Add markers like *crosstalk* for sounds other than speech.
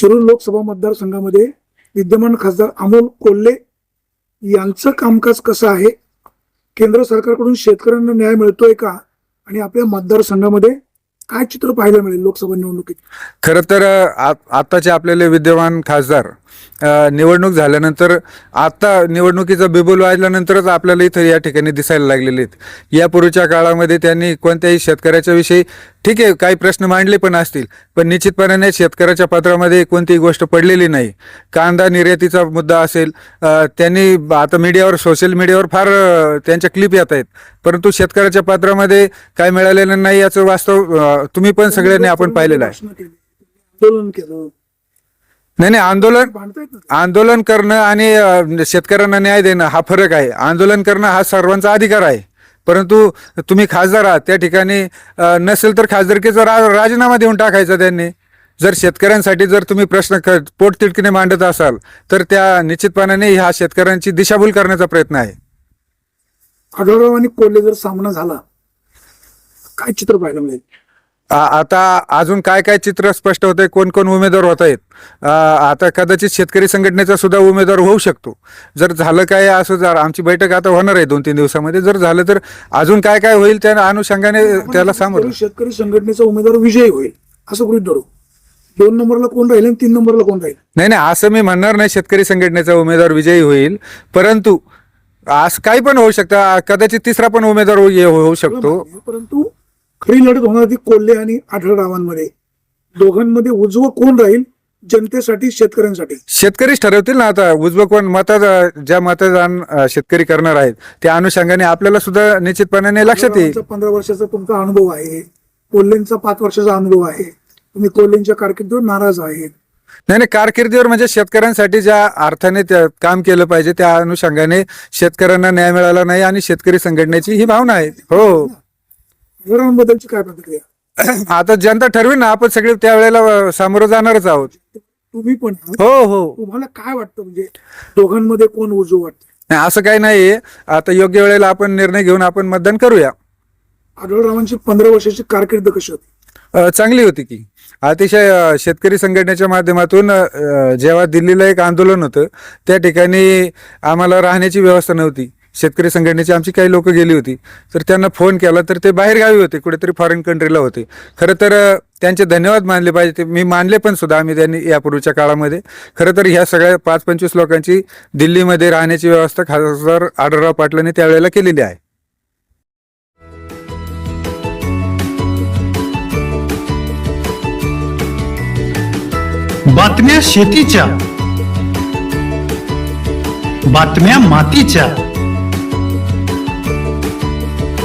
शिरूर लोकसभा मतदारसंघामध्ये विद्यमान खासदार अमोल कोल्हे यांचं कामकाज कसं आहे? केंद्र सरकारकडून शेतकऱ्यांना न्याय मिळतोय का? आणि आपल्या मतदारसंघामध्ये काय चित्र पाहायला मिळेल लोकसभा निवडणुकीत? खरं तर आताचे आपल्याले विद्यमान खासदार निवडणूक झाल्यानंतर आता निवडणुकीचा बिबुल वाजल्यानंतरच आपल्याला इथं या ठिकाणी दिसायला लागलेले आहेत. यापूर्वीच्या काळामध्ये त्यांनी कोणत्याही शेतकऱ्याच्या विषयी ठीक आहे काही प्रश्न मांडले पण असतील पण निश्चितपणाने शेतकऱ्याच्या पत्रामध्ये कोणतीही गोष्ट पडलेली नाही. कांदा निर्यातीचा मुद्दा असेल त्यांनी आता मीडियावर सोशल मीडियावर फार त्यांच्या क्लिप येत आहेत. परंतु शेतकऱ्याच्या पत्रामध्ये काय मिळालेलं नाही याचं वास्तव तुम्ही पण सगळ्यांनी आपण पाहिलेलं आहे. नाही नाही आंदोलन. आंदोलन करणं आणि शेतकऱ्यांना न्याय देणं हा फरक आहे. आंदोलन करणं हा सर्वांचा अधिकार आहे. परंतु तुम्ही खासदार आहात त्या ठिकाणी नसेल तर खासदारकीचा रा राजीनामा देऊन टाकायचा त्यांनी. जर शेतकऱ्यांसाठी जर तुम्ही प्रश्न क पोटतिडकीने मांडत असाल तर त्या निश्चितपणाने ह्या शेतकऱ्यांची दिशाभूल करण्याचा प्रयत्न आहे. आढळराव आणि कोल्हे जर सामना झाला काय चित्र पाहायला मिळेल? आता अजून काय काय चित्र स्पष्ट होतंय कोण कोण उमेदवार होत आहेत आता कदाचित शेतकरी संघटनेचा सुद्धा उमेदवार होऊ शकतो. जर झालं काय असं जर आमची बैठक आता होणार आहे दोन तीन दिवसामध्ये जर झालं तर अजून काय काय होईल त्या अनुषंगाने त्याला सामोरं. शेतकरी- संघटनेचा उमेदवार विजयी होईल असं गृहित धरू. दोन नंबरला कोण राहील आणि तीन नंबरला कोण राहील? नाही नाही असं मी म्हणणार नाही शेतकरी संघटनेचा उमेदवार विजयी होईल परंतु असं काही पण होऊ शकतं. कदाचित तिसरा पण उमेदवार होऊ होऊ शकतो. परंतु खरी लढत होणार ती कोल्हे आणि आढळरावांमध्ये दोघांमध्ये उजवं कोण राहील? जनतेसाठी शेतकऱ्यांसाठी. शेतकरीच ठरवतील ना आता. उजवं कोण? मत ज्या मतदान शेतकरी करणार आहेत त्या अनुषंगाने आपल्याला सुद्धा निश्चितपणाने लक्षात येईल. पंधरा वर्षाचा तुमचा अनुभव आहे. कोल्हेंचा पाच वर्षाचा अनुभव आहे. तुम्ही कोल्हेंच्या कारकिर्दीवर नाराज आहेत. नाही नाही कारकिर्दीवर म्हणजे शेतकऱ्यांसाठी ज्या अर्थाने काम केलं पाहिजे त्या अनुषंगाने शेतकऱ्यांना न्याय मिळाला नाही आणि शेतकरी संघटनेची ही भावना आहे. हो. आढळरावांबद्दलची काय प्रतिक्रिया? *coughs* आता जनता ठरवी ना आपण सगळे त्यावेळेला सामोरं जाणारच आहोत. तुम्ही पण आहात. हो हो. तुम्हाला काय वाटतं? म्हणजे दोघांमध्ये कोण उजव वाटतं? नाही असं काही नाहीये. आता योग्य वेळेला आपण निर्णय घेऊन आपण मतदान करूया. आढळरावांची पंधरा वर्षाची कारकीर्द कशी होती? अ, चांगली होती की. अतिशय अ, शेतकरी संघटनेच्या माध्यमातून अ, जेव्हा दिल्लीला एक आंदोलन होतं त्या ठिकाणी आम्हाला राहण्याची व्यवस्था नव्हती. शेतकरी संघटनेची आमची काही लोक गेली होती. तर त्यांना फोन केला तर ते बाहेर गावी होते कुठेतरी फॉरेन कंट्रीला होते. खरं तर त्यांचे धन्यवाद मानले पाहिजे. ते मी मानले पण सुद्धा आम्ही त्यांनी यापूर्वीच्या काळामध्ये. खरं तर ह्या सगळ्या पाच पंचवीस लोकांची दिल्लीमध्ये राहण्याची व्यवस्था खासदार आढळराव पाटलांनी त्यावेळेला केलेली आहे. बातम्या शेतीच्या बातम्या मातीच्या.